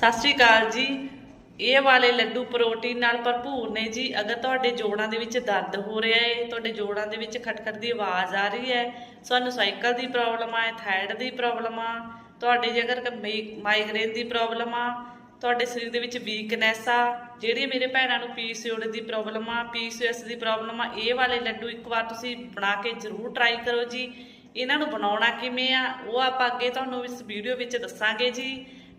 ਸਤਿ ਸ਼੍ਰੀ ਅਕਾਲ ਜੀ। ਇਹ ਵਾਲੇ ਲੱਡੂ ਪ੍ਰੋਟੀਨ ਨਾਲ ਭਰਪੂਰ ਨੇ ਜੀ। ਅਗਰ ਤੁਹਾਡੇ ਜੋੜਾਂ ਦੇ ਵਿੱਚ ਦਰਦ ਹੋ ਰਿਹਾ ਹੈ ਤੁਹਾਡੇ ਜੋੜਾਂ ਦੇ ਵਿੱਚ ਖਟਖਟ ਦੀ ਆਵਾਜ਼ ਆ ਰਹੀ ਹੈ ਤੁਹਾਨੂੰ ਸਾਈਕਲ ਦੀ ਪ੍ਰੋਬਲਮ ਆ ਥਾਇਰਡ ਦੀ ਪ੍ਰੋਬਲਮ ਆ, ਤੁਹਾਡੇ ਜੇ ਜੇਕਰ ਮਾਈਗ੍ਰੇਨ ਦੀ ਪ੍ਰੋਬਲਮ ਆ, ਤੁਹਾਡੇ ਸਰੀਰ ਦੇ ਵਿੱਚ ਵੀਕਨੈਸ ਆ ਜਿਹੜੀ ਮੇਰੇ ਭੈਣਾਂ ਨੂੰ ਪੀਸੀਓਡੀ ਦੀ ਪ੍ਰੋਬਲਮ ਆ, ਪੀਸੀਓਐਸ ਦੀ ਪ੍ਰੋਬਲਮ ਆ, ਇਹ ਵਾਲੇ ਲੱਡੂ ਇੱਕ ਵਾਰ ਤੁਸੀਂ ਬਣਾ ਕੇ ਜ਼ਰੂਰ ਟਰਾਈ ਕਰੋ ਜੀ। ਇਹਨਾਂ ਨੂੰ ਬਣਾਉਣਾ ਕਿਵੇਂ ਆ, ਉਹ ਆਪਾਂ ਅੱਗੇ ਤੁਹਾਨੂੰ ਇਸ ਵੀਡੀਓ ਵਿੱਚ ਦੱਸਾਂਗੇ ਜੀ।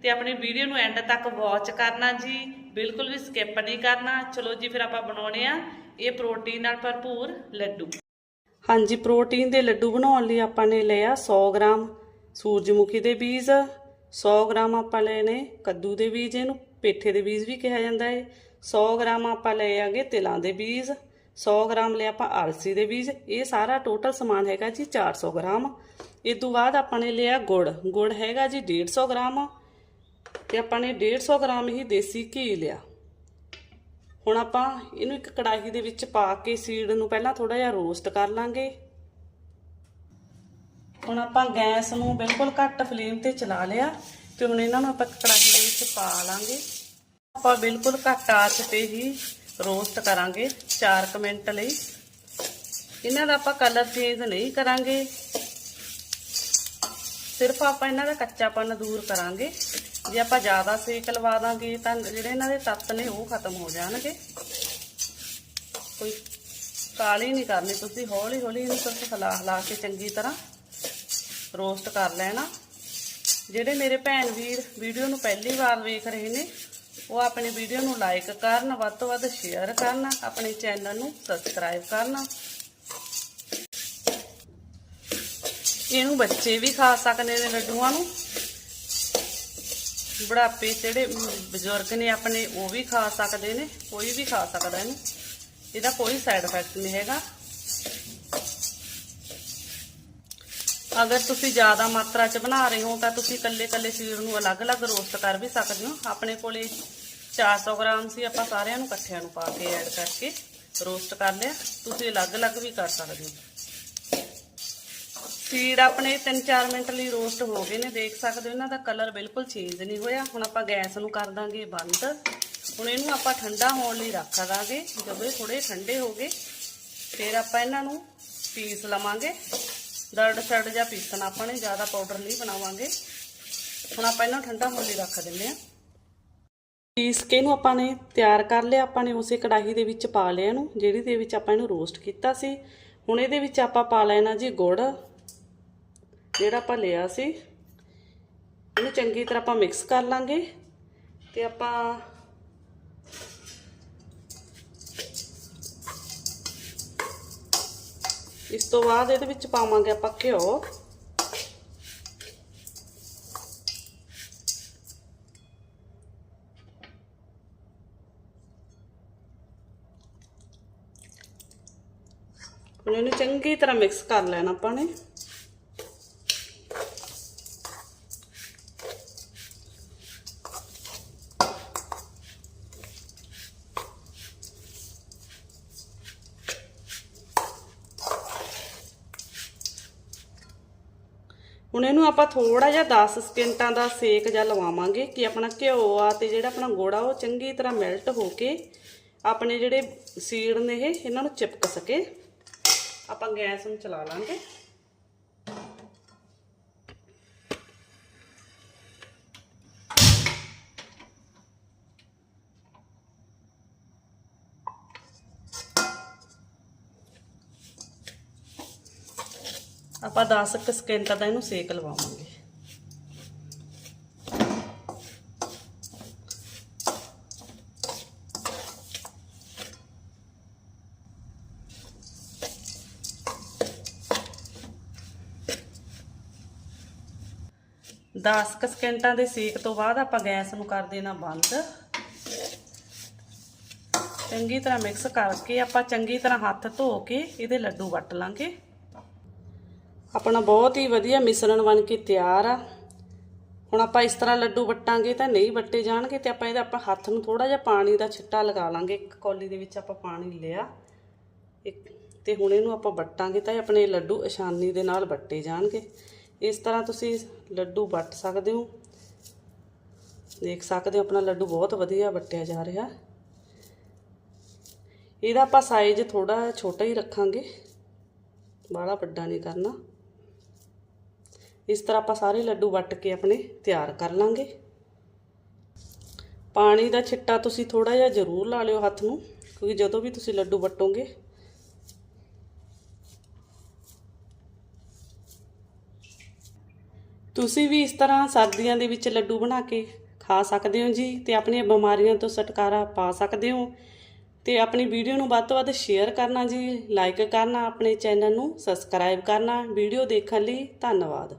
ਤੇ ਆਪਣੀ ਵੀਡੀਓ ਨੂੰ ਐਂਡ ਤੱਕ ਵਾਚ ਕਰਨਾ ਜੀ, ਬਿਲਕੁਲ ਵੀ ਸਕਿਪ ਨਹੀਂ ਕਰਨਾ। ਚਲੋ ਜੀ, ਫਿਰ ਆਪਾਂ ਬਣਾਉਣੇ ਆ। ਇਹ ਪ੍ਰੋਟੀਨ ਨਾਲ ਭਰਪੂਰ ਲੱਡੂ। ਹਾਂਜੀ ਪ੍ਰੋਟੀਨ ਦੇ ਲੱਡੂ ਬਣਾਉਣ ਲਈ ਆਪਾਂ ਨੇ ਲਿਆ 100 ਗ੍ਰਾਮ ਸੂਰਜਮੁਖੀ ਦੇ ਬੀਜ। 100 ਗ੍ਰਾਮ ਆਪਾਂ ਲਏ ਨੇ ਕੱਦੂ ਦੇ ਬੀਜ, ਇਹਨੂੰ ਪੇਠੇ ਦੇ ਬੀਜ ਵੀ ਕਿਹਾ ਜਾਂਦਾ ਹੈ 100 ਗ੍ਰਾਮ ਆਪਾਂ ਲਏ ਆਗੇ ਤਿਲਾਂ ਦੇ ਬੀਜ। 100 ਗ੍ਰਾਮ ਲਿਆ ਆਪਾਂ ਅਲਸੀ ਦੇ ਬੀਜ। ਇਹ ਸਾਰਾ ਟੋਟਲ ਸਮਾਨ ਹੈਗਾ ਜੀ 400 ਗ੍ਰਾਮ। ਇਸ ਤੋਂ ਬਾਅਦ ਆਪਾਂ ਨੇ ਲਿਆ ਗੁੜ। ਗੁੜ ਹੈਗਾ ਜੀ 150 ਗ੍ਰਾਮ। ਤੇ ਆਪਾਂ ਨੇ 150 ਗ੍ਰਾਮ ਹੀ ਦੇਸੀ ਘੀ ਲਿਆ। ਹੁਣ ਆਪਾਂ ਇਹਨੂੰ ਇੱਕ ਕੜਾਹੀ ਦੇ ਵਿੱਚ ਪਾ ਕੇ ਸੀਡ ਨੂੰ ਪਹਿਲਾਂ ਥੋੜਾ ਜਿਹਾ ਰੋਸਟ ਕਰ ਲਾਂਗੇ। ਹੁਣ ਆਪਾਂ ਗੈਸ ਨੂੰ ਬਿਲਕੁਲ ਘੱਟ ਫਲੇਮ ਤੇ ਚਲਾ ਲਿਆ ਤੇ ਹੁਣ ਇਹਨਾਂ ਨੂੰ ਆਪਾਂ ਕੜਾਹੀ ਦੇ ਵਿੱਚ ਪਾ ਲਾਂਗੇ। ਆਪਾਂ ਬਿਲਕੁਲ ਘੱਟ ਆਂਚ ਤੇ ਹੀ ਰੋਸਟ ਕਰਾਂਗੇ 4 ਮਿੰਟ ਲਈ। ਇਹਨਾਂ ਦਾ ਆਪਾਂ ਕਲਰ ਚੇਂਜ ਨਹੀਂ ਕਰਾਂਗੇ। ਸਿਰਫ ਆਪਾਂ ਇਹਨਾਂ ਦਾ ਕੱਚਾਪਨ ਦੂਰ ਕਰਾਂਗੇ। ਜੇ ਆਪਾਂ ਜ਼ਿਆਦਾ ਸੇਕ ਲਵਾ ਦਾਂਗੇ ਤਾਂ ਜਿਹੜੇ ਇਹਨਾਂ ਦੇ ਤੱਤ ਨੇ ਉਹ ਖਤਮ ਹੋ ਜਾਣਗੇ। ਕੋਈ ਕਾਲੀ ਨਹੀਂ ਕਰਨੀ, ਤੁਸੀਂ ਹੌਲੀ ਹੌਲੀ ਇਹਨੂੰ ਸਿਰਫ ਹਿਲਾ ਹਿਲਾ ਕੇ ਚੰਗੀ ਤਰ੍ਹਾਂ ਰੋਸਟ ਕਰ ਲੈਣਾ। ਜਿਹੜੇ ਮੇਰੇ ਭੈਣ ਵੀਰ ਵੀਡੀਓ ਨੂੰ ਪਹਿਲੀ ਵਾਰ ਵੇਖ ਰਹੇ ਨੇ, ਉਹ ਆਪਣੀ ਵੀਡੀਓ ਨੂੰ ਲਾਈਕ ਕਰਨ, ਵੱਧ ਤੋਂ ਵੱਧ ਸ਼ੇਅਰ ਕਰਨ, ਆਪਣੇ ਚੈਨਲ ਨੂੰ ਸਬਸਕ੍ਰਾਈਬ ਕਰਨ। ਇਹਨੂੰ ਬੱਚੇ ਵੀ ਖਾ ਸਕਦੇ ਨੇ ਲੱਡੂਆਂ ਨੂੰ। ਬੁਢਾਪੇ ਜਿਹੜੇ ਬਜ਼ੁਰਗ ਨੇ ਆਪਣੇ, ਉਹ ਵੀ ਖਾ ਸਕਦੇ ਨੇ, ਕੋਈ ਵੀ ਖਾ ਸਕਦਾ ਇਹਨੂੰ ਇਹਦਾ ਕੋਈ ਸਾਈਡ ਇਫੈਕਟ ਨਹੀਂ ਹੈਗਾ। ਅਗਰ ਤੁਸੀਂ ਜ਼ਿਆਦਾ ਮਾਤਰਾ 'ਚ ਬਣਾ ਰਹੇ ਹੋ, ਤਾਂ ਤੁਸੀਂ ਕੱਲੇ-ਕੱਲੇ ਸੀਰ ਨੂੰ ਅਲੱਗ-ਅਲੱਗ ਰੋਸਟ ਕਰ ਵੀ ਸਕਦੇ ਹੋ। ਆਪਣੇ ਕੋਲੇ 400 ਗ੍ਰਾਮ ਸੀ, ਆਪਾਂ ਸਾਰਿਆਂ ਨੂੰ ਇਕੱਠਿਆਂ ਨੂੰ ਪਾ ਕੇ ਐਡ ਕਰਕੇ ਰੋਸਟ ਕਰ ਲਿਆ। ਤੁਸੀਂ ਅਲੱਗ-ਅਲੱਗ ਵੀ ਕਰ ਸਕਦੇ ਹੋ। ਸੀਡ ਆਪਣੇ 3-4 ਮਿੰਟ ਲਈ ਰੋਸਟ ਹੋ ਗਏ ਨੇ, ਦੇਖ ਸਕਦੇ ਹੋ ਇਹਨਾਂ ਦਾ ਕਲਰ ਬਿਲਕੁਲ ਚੇਂਜ ਨਹੀਂ ਹੋਇਆ। ਹੁਣ ਆਪਾਂ ਗੈਸ ਨੂੰ ਕਰ ਦਾਂਗੇ ਬੰਦ। ਹੁਣ ਇਹਨੂੰ ਆਪਾਂ ਠੰਡਾ ਹੋਣ ਲਈ ਰੱਖ ਦਾਂਗੇ, ਜਦੋਂ ਇਹ ਥੋੜੇ ਠੰਡੇ ਹੋ ਗਏ। ਫਿਰ ਆਪਾਂ ਇਹਨਾਂ ਨੂੰ ਪੀਸ ਲਵਾਂਗੇ। ਦਰੜ ਸੜ ਜਾਂ ਪੀਸਣਾ ਆਪਾਂ ਨੇ, ਜ਼ਿਆਦਾ ਪਾਊਡਰ ਨਹੀਂ ਬਣਾਵਾਂਗੇ। ਹੁਣ ਆਪਾਂ ਇਹਨਾਂ ਠੰਡਾ ਹੋਣ ਲਈ ਰੱਖ ਦਿੰਦੇ ਆ ਪੀਸ ਕੇ ਇਹਨੂੰ ਆਪਾਂ ਨੇ ਤਿਆਰ ਕਰ ਲਿਆ, ਆਪਾਂ ਨੇ ਉਸੇ ਕੜਾਹੀ ਦੇ ਵਿੱਚ ਪਾ ਲਿਆ ਇਹਨੂੰ, ਜਿਹੜੀ ਦੇ ਵਿੱਚ ਆਪਾਂ ਇਹਨੂੰ ਰੋਸਟ ਕੀਤਾ ਸੀ। ਹੁਣ ਇਹਦੇ ਵਿੱਚ ਆਪਾਂ ਪਾ ਲੈਣਾ ਜੀ ਗੁੜ। ਜਿਹੜਾ ਆਪਾਂ ਲਿਆ ਸੀ, ਇਹਨੂੰ ਚੰਗੀ ਤਰ੍ਹਾਂ ਆਪਾਂ ਮਿਕਸ ਕਰ ਲਾਂਗੇ ਤੇ ਆਪਾਂ ਇਸ ਤੋਂ ਬਾਅਦ ਇਹਦੇ ਵਿੱਚ ਪਾਵਾਂਗੇ ਆਪਾਂ ਘਿਓ। ਹੁਣ ਇਹਨੂੰ ਚੰਗੀ ਤਰ੍ਹਾਂ ਮਿਕਸ ਕਰ ਲੈਣਾ ਆਪਾਂ ਨੇ। ਹੁਣ ਇਹਨੂੰ ਆਪਾਂ ਥੋੜਾ ਜਿਹਾ 10 ਸਕਿੰਟਾਂ ਦਾ ਸੇਕ ਜਾਂ ਲਵਾਵਾਂਗੇ ਕਿ ਆਪਣਾ ਘਿਓ ਆ ਤੇ ਜਿਹੜਾ ਆਪਣਾ ਗੋੜਾ ਉਹ ਚੰਗੀ ਤਰ੍ਹਾਂ ਮੈਲਟ ਹੋ ਕੇ ਆਪਣੇ ਜਿਹੜੇ ਸੀਡ ਨੇ ਇਹ, ਇਹਨਾਂ ਨੂੰ ਚਿਪਕ ਸਕੇ। ਆਪਾਂ ਗੈਸ ਨੂੰ ਚਲਾ ਲਾਂਗੇ। ਆਪਾਂ 10 ਕੁ ਸਕਿੰਟ ਦਾ ਇਹਨੂੰ ਸੇਕ ਲਵਾਵਾਂਗੇ। ਦਸ ਕੁ ਸਕਿੰਟਾਂ ਦੇ ਸੇਕ ਤੋਂ ਬਾਅਦ ਆਪਾਂ ਗੈਸ ਨੂੰ ਕਰ ਦੇਣਾ ਬੰਦ। ਚੰਗੀ ਤਰ੍ਹਾਂ ਮਿਕਸ ਕਰਕੇ ਆਪਾਂ ਚੰਗੀ ਤਰ੍ਹਾਂ ਹੱਥ ਧੋ ਕੇ ਇਹਦੇ ਲੱਡੂ ਵੱਟ ਲਾਂਗੇ। ਆਪਣਾ ਬਹੁਤ ਹੀ ਵਧੀਆ ਮਿਸ਼ਰਣ ਬਣ ਕੇ ਤਿਆਰ ਆ। ਹੁਣ ਆਪਾਂ ਇਸ ਤਰ੍ਹਾਂ ਲੱਡੂ ਵੱਟਾਂਗੇ ਤਾਂ ਨਹੀਂ ਵੱਟੇ ਜਾਣਗੇ ਤੇ ਆਪਾਂ ਇਹਦਾ ਆਪਾਂ ਹੱਥ ਨੂੰ ਥੋੜਾ ਜਿਹਾ ਪਾਣੀ ਦਾ ਛਿੱਟਾ ਲਗਾ ਲਾਂਗੇ। ਇੱਕ ਕੌਲੀ ਦੇ ਵਿੱਚ ਆਪਾਂ ਪਾਣੀ ਲਿਆ। ਇੱਕ ਤੇ ਹੁਣ ਇਹਨੂੰ ਆਪਾਂ ਵੱਟਾਂਗੇ ਤਾਂ ਇਹ ਆਪਣੇ ਲੱਡੂ ਆਸਾਨੀ ਦੇ ਨਾਲ ਵੱਟੇ ਜਾਣਗੇ। ਇਸ ਤਰ੍ਹਾਂ ਤੁਸੀਂ ਲੱਡੂ ਵੱਟ ਸਕਦੇ ਹੋ। ਦੇਖ ਸਕਦੇ ਹੋ ਆਪਣਾ ਲੱਡੂ ਬਹੁਤ ਵਧੀਆ ਵੱਟਿਆ ਜਾ ਰਿਹਾ। ਇਹਦਾ ਆਪਾਂ ਸਾਈਜ਼ ਥੋੜਾ ਛੋਟਾ ਹੀ ਰੱਖਾਂਗੇ। ਬਾਹਲਾ ਵੱਡਾ ਨਹੀਂ ਕਰਨਾ। ਇਸ ਤਰ੍ਹਾਂ ਆਪਾਂ ਸਾਰੇ ਲੱਡੂ ਵੱਟ ਕੇ ਆਪਣੇ ਤਿਆਰ ਕਰ ਲਾਂਗੇ। ਪਾਣੀ ਦਾ ਛਿੱਟਾ ਤੁਸੀਂ ਥੋੜਾ ਜਿਹਾ ਜ਼ਰੂਰ ਲਾ ਲਿਓ ਹੱਥ ਨੂੰ, ਕਿਉਂਕਿ ਜਦੋਂ ਵੀ ਤੁਸੀਂ ਲੱਡੂ ਵੱਟੋਗੇ। ਤੁਸੀਂ ਵੀ ਇਸ ਤਰ੍ਹਾਂ ਸਰਦੀਆਂ ਦੇ ਵਿੱਚ ਲੱਡੂ ਬਣਾ ਕੇ ਖਾ ਸਕਦੇ ਹੋ ਜੀ ਤੇ ਆਪਣੀਆਂ ਬਿਮਾਰੀਆਂ ਤੋਂ ਛੁਟਕਾਰਾ ਪਾ ਸਕਦੇ ਹੋ। ਤੇ ਆਪਣੀ ਵੀਡੀਓ ਨੂੰ ਵੱਧ ਤੋਂ ਵੱਧ ਸ਼ੇਅਰ ਕਰਨਾ ਜੀ, ਲਾਈਕ ਕਰਨਾ, ਆਪਣੇ ਚੈਨਲ ਨੂੰ ਸਬਸਕ੍ਰਾਈਬ ਕਰਨਾ, ਵੀਡੀਓ ਦੇਖਣ ਲਈ ਧੰਨਵਾਦ।